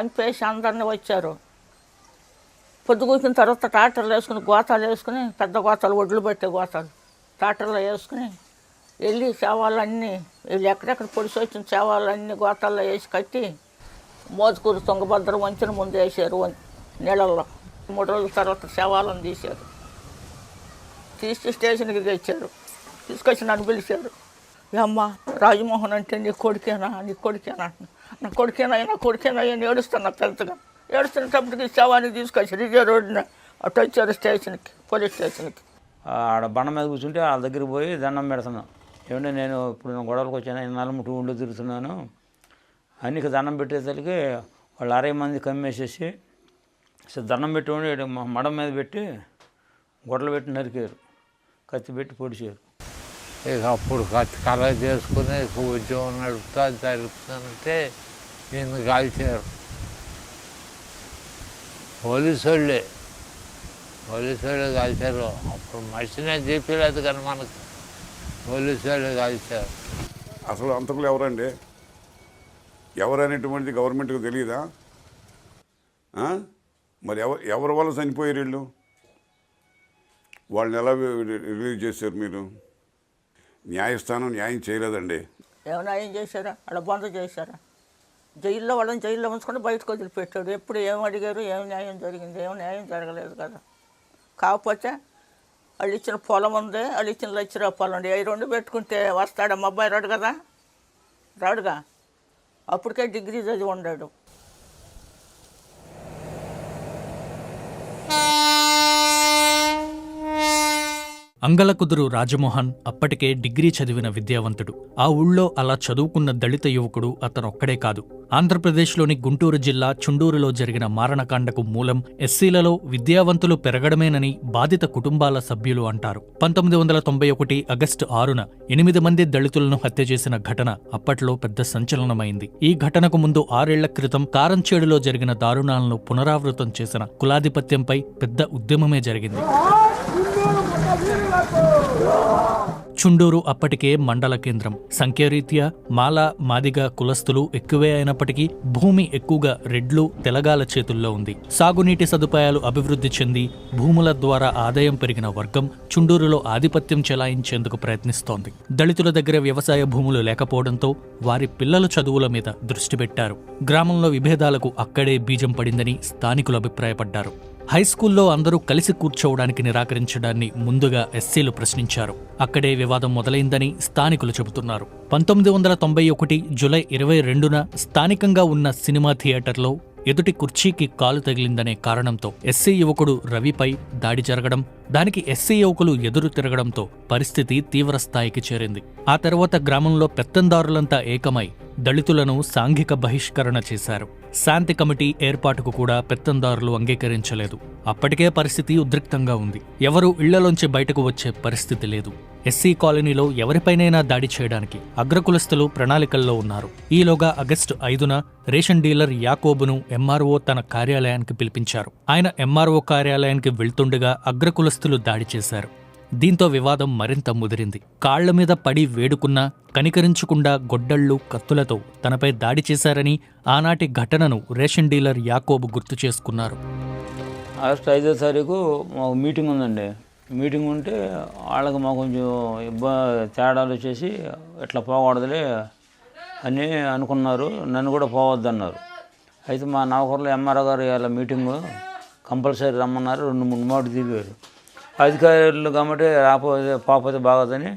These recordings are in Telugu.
చంపేసి అందరినీ వచ్చారు. పొద్దుగూకిన తర్వాత ట్రాక్టర్లు వేసుకుని గోతాలు వేసుకుని పెద్ద గోతాలు ఒడ్లు పెట్టే గోతాలు. ట్రాక్టర్లో వేసుకుని వెళ్ళి సేవాలన్నీ వీళ్ళు ఎక్కడెక్కడ పొడిచి వచ్చిన సేవాలన్నీ గోతాల్లో వేసి కట్టి మోతుకూరు తుంగభద్ర వంచిన ముందు వేసారు నీళ్ళల్లో. మూడు రోజుల తర్వాత శవాలను తీశారు. తీసి స్టేషన్కి తెచ్చారు. తీసుకొచ్చి నన్ను పిలిచారు. "ఏ రాజమోహన్ అంటే నీ కొడుకేనా? నీ కొడుకేనా? అంటున్నా. నా కొడుకేనా నా కొడుకేనా అని ఏడుస్తున్నా పెద్దగా ఏడుస్తున్నప్పటికి శవాన్ని తీసుకొచ్చి రిజే రోడ్డున అటు వచ్చారు స్టేషన్కి పోలీస్ స్టేషన్కి. ఆడ బండ మీద కూర్చుంటే వాళ్ళ దగ్గరికి పోయి దండం పెడుతున్నాం ఏమంటే నేను ఇప్పుడు నేను గొడవలకు వచ్చాను నలుముటి ఊళ్ళో తిరుగుతున్నాను. అన్నికి దండం పెట్టేసరికి వాళ్ళు అరవై మంది కమ్మేసేసి దండం పెట్టి ఈడ మ- మడం మీద పెట్టి గొడవలు పెట్టి నరికారు. కత్తి పెట్టి పొడిచారు. ఇక అప్పుడు కత్తి కళ చేసుకుని ఉద్యోగం నడుపుతా జరుపుతుంటే ఈయన కాల్చారు పోలీసు వాళ్ళే పోలీసు వాళ్ళే కాల్చారు అప్పుడు మనిషినే చెప్పలేదు కానీ మనకు పోలీసు వాళ్ళే కాల్చారు అసలు అంతకులు ఎవరండి? ఎవరనేటువంటిది గవర్నమెంట్కి తెలియదా? మరి ఎవ ఎవరి వల్ల చనిపోయారు వీళ్ళు? వాళ్ళని ఎలా రిలీజ్ చేశారు మీరు? న్యాయస్థానం న్యాయం చేయలేదండి. ఏమైనా ఏం చేశారా? అలా బంద చేశారా? జైల్లో వాళ్ళని జైల్లో ఉంచుకొని బయటకు వదిలిపెట్టాడు. ఎప్పుడు ఏం అడిగారు ఏం న్యాయం జరిగింది ఏం న్యాయం జరగలేదు కదా. కాకపోతే వాళ్ళు ఇచ్చిన పొలం ఉంది వాళ్ళు ఇచ్చిన లక్ష రూపాయలు ఉంది. అవి రెండు పెట్టుకుంటే వస్తాడా మా అబ్బాయి రాడు కదా? రాడుగా? అప్పటికే డిగ్రీ చదివి ఉండాడు. అంగలకుదురు రాజమోహన్ అప్పటికే డిగ్రీ చదివిన విద్యావంతుడు. ఆ ఊళ్ళో అలా చదువుకున్న దళిత యువకుడు అతనొక్కడే కాదు. ఆంధ్రప్రదేశ్లోని గుంటూరు జిల్లా చుండూరులో జరిగిన మారణకాండకు మూలం ఎస్సీలలో విద్యావంతులు పెరగడమేనని బాధిత కుటుంబాల సభ్యులు అంటారు. పంతొమ్మిది వందల తొంభై ఒకటి ఆగస్టు ఆరున ఎనిమిది మంది దళితులను హత్య చేసిన ఘటన అప్పట్లో పెద్ద సంచలనమైంది. ఈ ఘటనకు ముందు ఆరేళ్ళ క్రితం కారంచేడులో జరిగిన దారుణాలను పునరావృతం చేసిన కులాధిపత్యంపై పెద్ద ఉద్యమమే జరిగింది. చుండూరు అప్పటికే మండల కేంద్రం. సంఖ్యారీత్యా మాల మాదిగ కులస్తులు ఎక్కువే అయినప్పటికీ భూమి ఎక్కువగా రెడ్లు తెలగాల చేతుల్లో ఉంది. సాగునీటి సదుపాయాలు అభివృద్ధి చెంది భూముల ద్వారా ఆదాయం పెరిగిన వర్గం చుండూరులో ఆధిపత్యం చెలాయించేందుకు ప్రయత్నిస్తోంది. దళితుల దగ్గర వ్యవసాయ భూములు లేకపోవడంతో వారి పిల్లల చదువుల మీద దృష్టి పెట్టారు. గ్రామంలో విభేదాలకు అక్కడే బీజం పడిందని స్థానికులు అభిప్రాయపడ్డారు. హైస్కూల్లో అందరూ కలిసి కూర్చోవడానికి నిరాకరించడాన్ని ముందుగా ఎస్సీలు ప్రశ్నించారు. అక్కడే వివాదం మొదలైందని స్థానికులు చెబుతున్నారు. పంతొమ్మిది వందల తొంభై ఒకటి జులై ఇరవై రెండున స్థానికంగా ఉన్న సినిమా థియేటర్లో ఎదుటి కుర్చీకి కాలు తగిలిందనే కారణంతో ఎస్సీ యువకుడు రవిపై దాడి జరగడం దానికి ఎస్సీ యువకులు ఎదురు తిరగడంతో పరిస్థితి తీవ్రస్థాయికి చేరింది. ఆ తర్వాత గ్రామంలో పెత్తందారులంతా ఏకమై దళితులను సాంఘిక బహిష్కరణ చేశారు. శాంతి కమిటీ ఏర్పాటుకు కూడా పెత్తందారులు అంగీకరించలేదు. అప్పటికే పరిస్థితి ఉద్రిక్తంగా ఉంది. ఎవరూ ఇళ్ళలోంచి బయటకు వచ్చే పరిస్థితి లేదు. ఎస్సీ కాలనీలో ఎవరిపైనైనా దాడి చేయడానికి అగ్రకులస్తులు ప్రణాళికల్లో ఉన్నారు. ఈలోగా ఆగస్టు ఐదున రేషన్ డీలర్ యాకోబును ఎంఆర్ఓ తన కార్యాలయానికి పిలిపించారు. ఆయన ఎంఆర్ఓ కార్యాలయానికి వెళ్తుండగా అగ్రకులస్తులు దాడి చేశారు. దీంతో వివాదం మరింత ముదిరింది. కాళ్ళ మీద పడి వేడుకున్నా కనికరించకుండా గొడ్డళ్ళు కత్తులతో తనపై దాడి చేశారని ఆనాటి ఘటనను రేషన్ డీలర్ యాకోబు గుర్తు చేసుకున్నారు. ఆగస్టు ఐదో తారీఖు మీటింగ్ ఉందండి. మీటింగ్ ఉంటే వాళ్ళకి మాకు కొంచెం ఇబ్బ తేడాలు వచ్చేసి ఇట్లా పోకూడదులే అని అనుకున్నారు. నన్ను కూడా పోవద్దన్నారు. అయితే మా నౌకర్లు ఎంఆర్ఓ గారు ఇలా మీటింగు కంపల్సరీ రమ్మన్నారు. రెండు మూడు మాటలు దిగారు అధికారులు కాబట్టి రాకపోతే పోకపోతే బాగోదని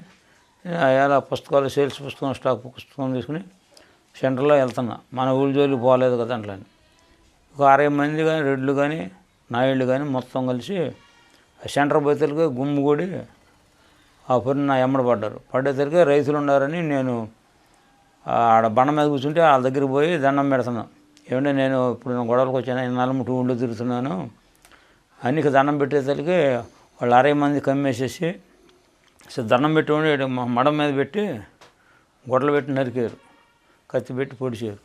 ఇలా పుస్తకాలు సేల్స్ పుస్తకం స్టాక్ పుస్తకం తీసుకుని సెంటర్లో వెళ్తున్నా. మన ఊరి జోలికి పోలేదు కదా అట్లని ఒక అరవై మంది కానీ రెడ్లు కానీ నాయుళ్ళు కానీ మొత్తం కలిసి సెంటర్ పోయేసరికి గుమ్మిగూడి ఆ పొరి నా ఎమ్మడి పడ్డారు. పడేసరికి రైతులు ఉన్నారని నేను ఆడ బండ మీద కూర్చుంటే వాళ్ళ దగ్గరికి పోయి దండం పెడుతున్నాను ఏమంటే నేను ఇప్పుడు నేను గొడవలకు వచ్చాను నేను నలుముటి ఊళ్ళో తిరుగుతున్నాను. అన్నికి దండం పెట్టేసరికి వాళ్ళు అరవై మంది కమ్మేసేసి దండం పెట్టి ఉండి మడం మీద పెట్టి గొడవలు పెట్టి నరికారు. కత్తి పెట్టి పొడిచారు.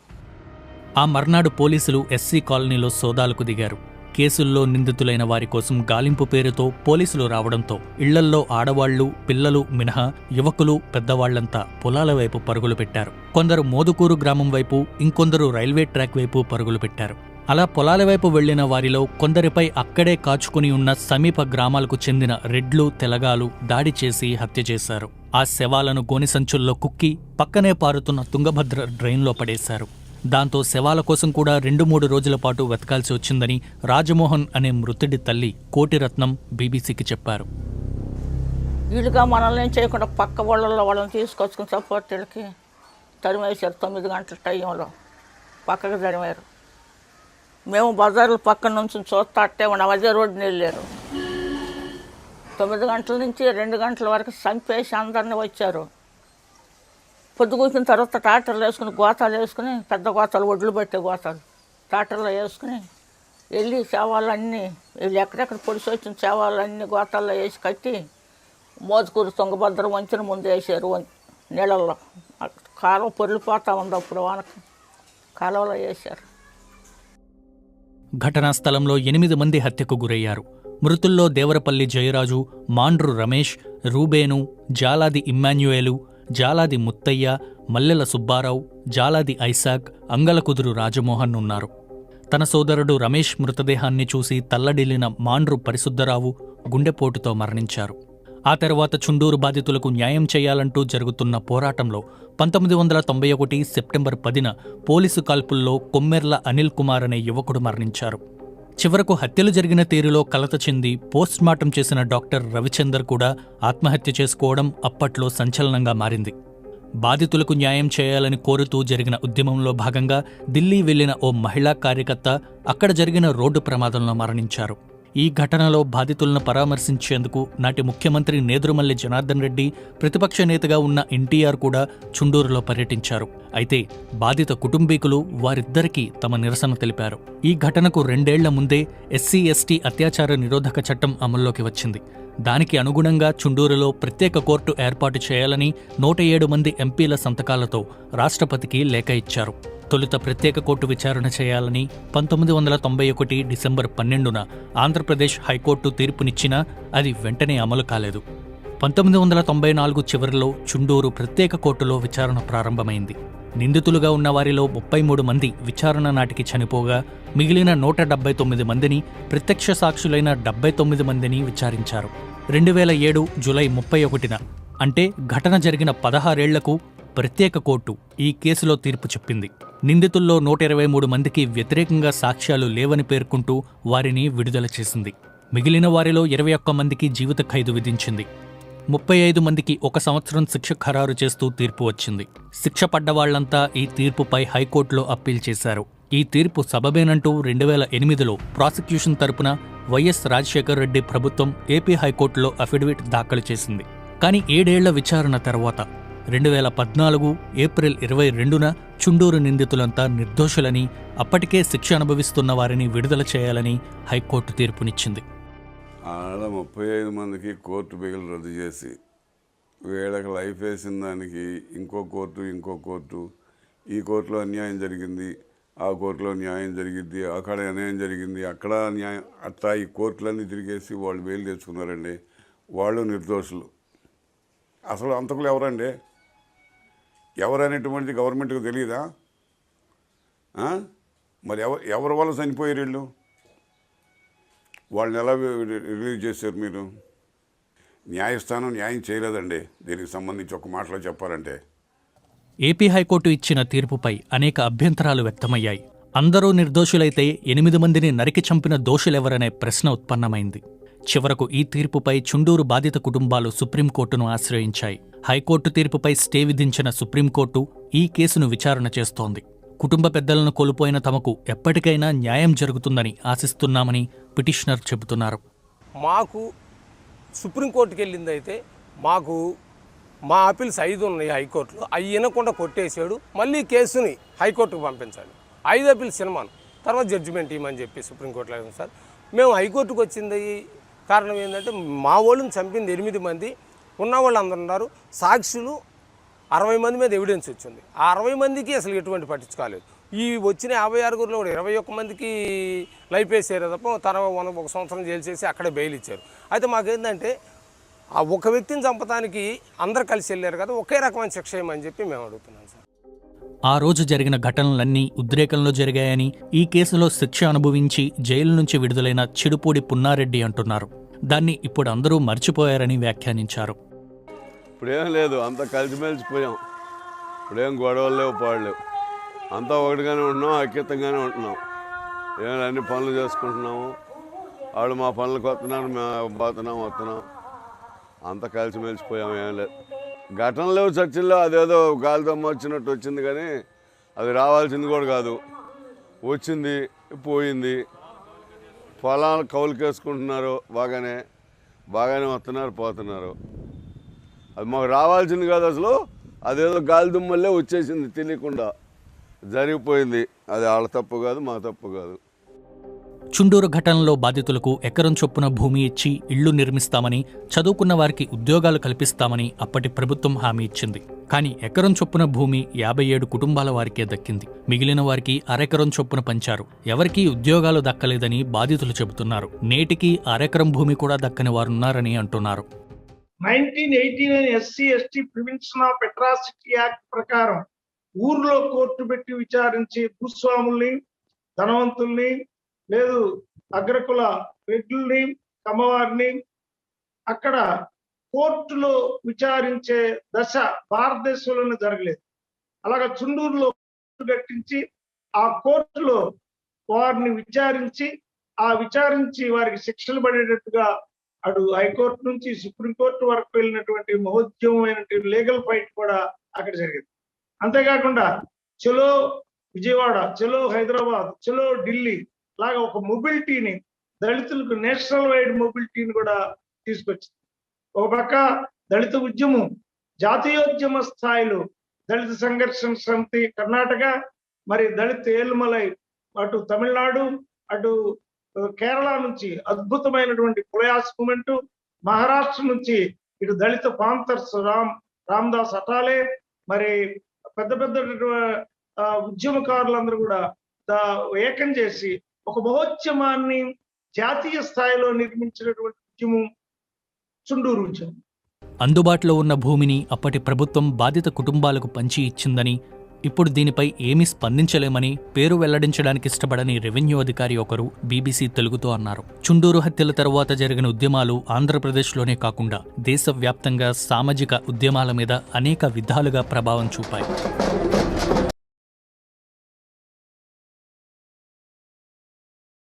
ఆ మర్నాడు పోలీసులు ఎస్సీ కాలనీలో సోదాలకు దిగారు. కేసుల్లో నిందితులైన వారి కోసం గాలింపు పేరుతో పోలీసులు రావడంతో ఇళ్ళల్లో ఆడవాళ్ళు పిల్లలు మినహా యువకులు పెద్దవాళ్ళంతా పొలాల వైపు పరుగులు పెట్టారు. కొందరు మోదుకూరు గ్రామం వైపు ఇంకొందరు రైల్వే ట్రాక్ వైపు పరుగులు పెట్టారు. అలా పొలాల వైపు వెళ్ళిన వారిలో కొందరిపై అక్కడే కాచుకుని ఉన్న సమీప గ్రామాలకు చెందిన రెడ్లు తెలగాలు దాడి చేసి హత్య చేశారు. ఆ శవాలను గోనిసంచుల్లో కుక్కి పక్కనే పారుతున్న తుంగభద్ర డ్రైన్లో పడేశారు. దాంతో శవాల కోసం కూడా రెండు మూడు రోజుల పాటు వెతకాల్సి వచ్చిందని రాజమోహన్ అనే మృతుడి తల్లి కోటిరత్నం బీబీసీకి చెప్పారు. వీళ్ళుగా మనల్ని ఏం చేయకుండా పక్క వాళ్ళల్లో వాళ్ళని తీసుకొచ్చుకుని సపోర్ట్ వీళ్ళకి తరిమేశారు తొమ్మిది గంటల టైంలో. పక్కకు తరిమారు. మేము బజార్ల పక్క నుంచి చూస్తా అట్టే ఉన్నాం. అదే రోడ్డుని వెళ్ళారు. తొమ్మిది గంటల నుంచి రెండు గంటల వరకు చంపేసి అందరిని వచ్చారు. పొద్దుగూకిన తర్వాత ట్రాక్టర్లు వేసుకుని గోతాలు వేసుకుని పెద్ద గోతాలు ఒడ్లు పెట్టే గోతాలు. ట్రాక్టర్లో వేసుకుని వెళ్ళి శవాలన్నీ వీళ్ళు ఎక్కడెక్కడ పొడిచి వచ్చిన శవాలన్నీ గోతాల్లో వేసి కట్టి మోదుకూరు తుంగభద్ర వంచిన ముందు వేసారు నీళ్ళల్లో. కాలువ పొరిలిపోతా ఉంది అప్పుడు వానకు కాలువలో వేశారు. ఘటనా స్థలంలో ఎనిమిది మంది హత్యకు గురయ్యారు. మృతుల్లో దేవరపల్లి జయరాజు మాండ్రు రమేష్ రూబేను జాలాది ఇమ్మాన్యుయేలు జాలాది ముత్తయ్య మల్లెల సుబ్బారావు జాలాది ఐసాక్ అంగలకుదురు రాజమోహన్ ఉన్నారు. తన సోదరుడు రమేష్ మృతదేహాన్ని చూసి తల్లడిల్లిన మాండ్రు పరిశుద్ధరావు గుండెపోటుతో మరణించారు. ఆ తర్వాత చుండూరు బాధితులకు న్యాయం చేయాలంటూ జరుగుతున్న పోరాటంలో పంతొమ్మిది వందల తొంభై ఒకటి సెప్టెంబర్ పదిన పోలీసు కాల్పుల్లో కొమ్మెర్ల అనిల్ కుమార్ అనే యువకుడు మరణించారు. చివరకు హత్యలు జరిగిన తీరులో కలత చెంది పోస్ట్మార్టం చేసిన డాక్టర్ రవిచందర్ కూడా ఆత్మహత్య చేసుకోవడం అప్పట్లో సంచలనంగా మారింది. బాధితులకు న్యాయం చేయాలని కోరుతూ జరిగిన ఉద్యమంలో భాగంగా ఢిల్లీ వెళ్ళిన ఓ మహిళా కార్యకర్త అక్కడ జరిగిన రోడ్డు ప్రమాదంలో మరణించారు. ఈ ఘటనలో బాధితులను పరామర్శించేందుకు నాటి ముఖ్యమంత్రి నేదురుమల్లి జనార్దన్ రెడ్డి ప్రతిపక్ష నేతగా ఉన్న ఎన్టీఆర్ కూడా చుండూరులో పర్యటించారు. అయితే బాధిత కుటుంబీకులు వారిద్దరికీ తమ నిరసన తెలిపారు. ఈ ఘటనకు రెండేళ్ళ ముందే ఎస్సీ ఎస్టీ అత్యాచార నిరోధక చట్టం అమల్లోకి వచ్చింది. దానికి అనుగుణంగా చుండూరులో ప్రత్యేక కోర్టు ఏర్పాటు చేయాలని నూట ఏడు మంది ఎంపీల సంతకాలతో రాష్ట్రపతికి లేఖ ఇచ్చారు. తొలుత ప్రత్యేక కోర్టు విచారణ చేయాలని పంతొమ్మిది వందల తొంభై ఒకటి డిసెంబర్ పన్నెండున ఆంధ్రప్రదేశ్ హైకోర్టు తీర్పునిచ్చినా అది వెంటనే అమలు కాలేదు. పంతొమ్మిది వందల తొంభై నాలుగు చివరిలో చుండూరు ప్రత్యేక కోర్టులో విచారణ ప్రారంభమైంది. నిందితులుగా ఉన్న వారిలో ముప్పై మూడు మంది విచారణ నాటికి చనిపోగా మిగిలిన నూట డెబ్బై తొమ్మిది మందిని ప్రత్యక్ష సాక్షులైన డెబ్బై తొమ్మిది మందిని విచారించారు. రెండు వేల ఏడు జులై ముప్పై ఒకటిన అంటే ఘటన జరిగిన పదహారేళ్ళకు ప్రత్యేక కోర్టు ఈ కేసులో తీర్పు చెప్పింది. నిందితుల్లో నూట ఇరవై మూడు మందికి వ్యతిరేకంగా సాక్ష్యాలు లేవని పేర్కొంటూ వారిని విడుదల చేసింది. మిగిలిన వారిలో ఇరవై ఒక్క మందికి జీవిత ఖైదు విధించింది. ముప్పై ఐదు మందికి ఒక సంవత్సరం శిక్ష ఖరారు చేస్తూ తీర్పు వచ్చింది. శిక్ష పడ్డవాళ్ళంతా ఈ తీర్పుపై హైకోర్టులో అప్పీల్ చేశారు. ఈ తీర్పు సబబేనంటూ రెండు వేల ఎనిమిదిలో ప్రాసిక్యూషన్ తరపున వైఎస్ రాజశేఖర్ రెడ్డి ప్రభుత్వం ఏపీ హైకోర్టులో అఫిడవిట్ దాఖలు చేసింది. కానీ ఏడేళ్ళ విచారణ తర్వాత రెండు వేల పద్నాలుగు ఏప్రిల్ ఇరవై రెండున చుండూరు నిందితులంతా నిర్దోషులని అప్పటికే శిక్ష అనుభవిస్తున్న వారిని విడుదల చేయాలని హైకోర్టు తీర్పునిచ్చింది. ఆడ ముప్పై ఐదు మందికి కోర్టు బిగులు రద్దు చేసి వీళ్ళకి లైఫ్ వేసిన దానికి ఇంకో కోర్టు ఇంకో కోర్టు. ఈ కోర్టులో అన్యాయం జరిగింది ఆ కోర్టులో న్యాయం జరిగింది అక్కడ అన్యాయం జరిగింది అక్కడ న్యాయం అట్లా ఈ కోర్టులన్నీ తిరిగేసి వాళ్ళు బెయిల్ తెచ్చుకున్నారండి. వాళ్ళు నిర్దోషులు. అసలు అంతకులు ఎవరండి? ఎవరనేటువంటిది గవర్నమెంట్కి తెలియదా మరి ఎవరు ఎవరి వల్ల చనిపోయారు వీళ్ళు? వాళ్ళని ఎలా రిలీజ్ చేశారు మీరు? న్యాయస్థానం న్యాయం చేయలేదండి. దీనికి సంబంధించి ఒక మాటలో చెప్పాలంటే. ఏపీ హైకోర్టు ఇచ్చిన తీర్పుపై అనేక అభ్యంతరాలు వ్యక్తమయ్యాయి. అందరూ నిర్దోషులైతే ఎనిమిది మందిని నరికి చంపిన దోషులెవరనే ప్రశ్న ఉత్పన్నమైంది. చివరకు ఈ తీర్పుపై చుండూరు బాధిత కుటుంబాలు సుప్రీంకోర్టును ఆశ్రయించాయి. హైకోర్టు తీర్పుపై స్టే విధించిన సుప్రీంకోర్టు ఈ కేసును విచారణ చేస్తోంది. కుటుంబ పెద్దలను కోల్పోయిన తమకు ఎప్పటికైనా న్యాయం జరుగుతుందని ఆశిస్తున్నామని పిటిషనర్ చెబుతున్నారు. మాకు సుప్రీంకోర్టుకి వెళ్ళింది అయితే మాకు మా అప్పీల్స్ ఐదు ఉన్నాయి హైకోర్టులో. అవి వినకుండా కొట్టేశాడు. మళ్ళీ కేసుని హైకోర్టుకు పంపించాలి. ఐదు అప్పీల్స్ సినిమాను తర్వాత జడ్జిమెంట్ ఇవ్వమని చెప్పి సుప్రీంకోర్టులో సార్. మేము హైకోర్టుకు వచ్చింది కారణం ఏంటంటే మా వాళ్ళని చంపింది ఎనిమిది మంది ఉన్న వాళ్ళు అందరు ఉన్నారు. సాక్షులు అరవై మంది మీద ఎవిడెన్స్ వచ్చింది. ఆ అరవై మందికి అసలు ఎటువంటి పట్టించుకోలేదు. ఈ వచ్చిన యాభై ఆరుగురులో కూడా ఇరవై ఒక్క మందికి లైఫ్ వేసారు తప్ప తర్వాత ఒక సంవత్సరం జైలు చేసి అక్కడే బెయిల్ ఇచ్చారు. అయితే మాకేంటంటే ఆ ఒక వ్యక్తిని చంపడానికి అందరు కలిసి వెళ్ళారు కదా ఒకే రకమైన శిక్ష ఏమని చెప్పి మేము అడుగుతున్నాం సార్. ఆ రోజు జరిగిన ఘటనలన్నీ ఉద్రేకంలో జరిగాయని ఈ కేసులో శిక్ష అనుభవించి జైలు నుంచి విడుదలైన చిడుపూడి పున్నారెడ్డి అంటున్నారు. దాన్ని ఇప్పుడు అందరూ మర్చిపోయారని వ్యాఖ్యానించారు. ఇప్పుడేం లేదు అంత కలిసిమెలిసిపోయాం ఇప్పుడేం గొడవలు లేవు పాడలేవు అంతా ఒకటిగానే ఉంటున్నాం ఐక్యతంగానే ఉంటున్నాం. ఏమైనా అన్ని పనులు చేసుకుంటున్నాము. వాళ్ళు మా పనులకు వస్తున్నారు మేము పోతున్నాం వస్తున్నాం. అంతా కలిసిమెలిసిపోయాం ఏం లేదు. ఘటనలు చర్చిల్లో అదేదో గాలిదమ్మ వచ్చినట్టు వచ్చింది కానీ అది రావాల్సింది కూడా కాదు. వచ్చింది పోయింది. పొలాలు కౌలుకేసుకుంటున్నారు బాగానే బాగానే వస్తున్నారు పోతున్నారు. అది మాకు రావాల్సింది కాదు అసలు. అదేదో గాలి దుమ్మల్లే వచ్చేసింది తెలియకుండా. జరిగిపోయింది. అది వాళ్ళ తప్పు కాదు మా తప్పు కాదు. చుండూరు ఘటనలో బాధితులకు ఎకరం చొప్పున భూమి ఇచ్చి ఇళ్ళు నిర్మిస్తామని చదువుకున్న వారికి ఉద్యోగాలు కల్పిస్తామని అప్పటి ప్రభుత్వం హామీ ఇచ్చింది. కానీ ఎకరం చొప్పున భూమి యాభై ఏడు కుటుంబాల వారికే దక్కింది. మిగిలిన వారికి అరెకరం చొప్పున పంచారు. ఎవరికీ ఉద్యోగాలు దక్కలేదని బాధితులు చెబుతున్నారు. నేటికి అరెకరం భూమి కూడా దక్కని వారున్నారని అంటున్నారు. Nineteen eighty nine SC ST prevention of atrocity act ప్రకారం ఊర్లో కోర్టు పెట్టి విచారించి భూస్వాముల్ని ధనవంతుల్ని లేదు అగ్రకుల రెడ్లుని కమ్మవారిని అక్కడ కోర్టులో విచారించే దశ భారతదేశంలోనే జరగలేదు. అలాగా చుండూరులో గట్టించి ఆ కోర్టులో వారిని విచారించి ఆ విచారించి వారికి శిక్షలు పడేటట్టుగా అటు హైకోర్టు నుంచి సుప్రీంకోర్టు వరకు వెళ్ళినటువంటి మహోద్యమైనటువంటి లీగల్ ఫైట్ కూడా అక్కడ జరిగింది. అంతేకాకుండా చలో విజయవాడ చలో హైదరాబాద్ చలో ఢిల్లీ లాగా ఒక మొబిలిటీని దళితులకు నేషనల్ వైడ్ మొబిలిటీని కూడా తీసుకొచ్చింది. ఒక పక్క దళిత ఉద్యమం జాతీయోద్యమ స్థాయిలో దళిత సంఘర్షణ సమితి కర్ణాటక మరి దళిత ఏలుమలై అటు తమిళనాడు అటు కేరళ నుంచి అద్భుతమైనటువంటి పులయాస్ మూమెంట్ మహారాష్ట్ర నుంచి ఇటు దళిత పాంతర్స్ రామ్ రామ్దాస్ అటాలే మరి పెద్ద పెద్ద ఉద్యమకారులందరూ కూడా ఏకం చేసి ఒక మహోద్యమాన్ని జాతీయ స్థాయిలో నిర్మించినటువంటి ఉద్యమం చుండూరు ఉద్యమం. అందుబాటులో ఉన్న భూమిని అప్పటి ప్రభుత్వం బాధిత కుటుంబాలకు పంచి ఇచ్చిందని ఇప్పుడు దీనిపై ఏమీ స్పందించలేమని పేరు వెల్లడించడానికి ఇష్టపడని రెవెన్యూ అధికారి ఒకరు బీబీసీ తెలుగుతో అన్నారు. చుండూరు హత్యల తరువాత జరిగిన ఉద్యమాలు ఆంధ్రప్రదేశ్లోనే కాకుండా దేశవ్యాప్తంగా సామాజిక ఉద్యమాల మీద అనేక విధాలుగా ప్రభావం చూపాయి.